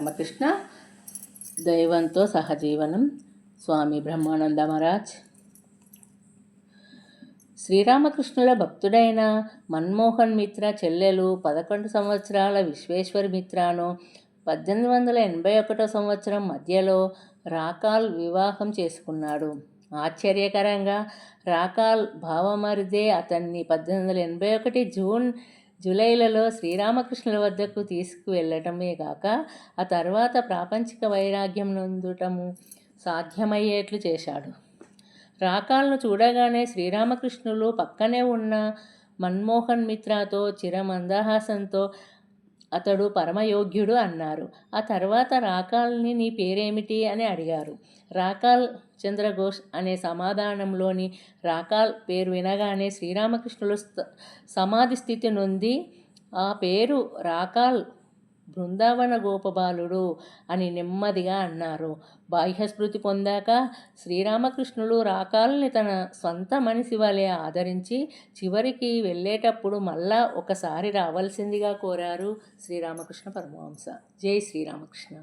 రామకృష్ణ దైవంతో సహజీవనం స్వామి బ్రహ్మానంద మహారాజ్. శ్రీరామకృష్ణుల భక్తుడైన మన్మోహన్ మిత్ర చెల్లెలు పదకొండు సంవత్సరాల విశ్వేశ్వరి మిత్రాను పద్దెనిమిది వందల ఎనభై ఒకటో సంవత్సరం మధ్యలో రాకాల్ వివాహం చేసుకున్నాడు. ఆశ్చర్యకరంగా రాకాల్ భావమరిదే అతన్ని పద్దెనిమిది వందల ఎనభై ఒకటి జూన్ జూలైలలో శ్రీరామకృష్ణుల వద్దకు తీసుకువెళ్ళటమే కాక ఆ తర్వాత ప్రాపంచిక వైరాగ్యం నొందుటము సాధ్యమయ్యేట్లు చేశాడు. రాకాలను చూడగానే శ్రీరామకృష్ణులు పక్కనే ఉన్న మన్మోహన్ మిత్రతో చిరమందహాసంతో అతడు పరమయోగ్యుడు అన్నారు. ఆ తర్వాత రాకాల్ని నీ పేరేమిటి? అని అడిగారు. రాకాల్ చంద్రఘోష్ అనే సమాధానంలోని రాకాల్ పేరు వినగానే శ్రీరామకృష్ణులు సమాధి స్థితి నుండి ఆ పేరు రాకాల్ బృందావన గోపబాలుడు అని నెమ్మదిగా అన్నారు. బాహ్యస్మృతి పొందాక శ్రీరామకృష్ణులు రాకాలని తన సొంత మనిషి వలె ఆదరించి చివరికి వెళ్ళేటప్పుడు మళ్ళా ఒకసారి రావాల్సిందిగా కోరారు శ్రీరామకృష్ణ పరమహంస. జై శ్రీరామకృష్ణ.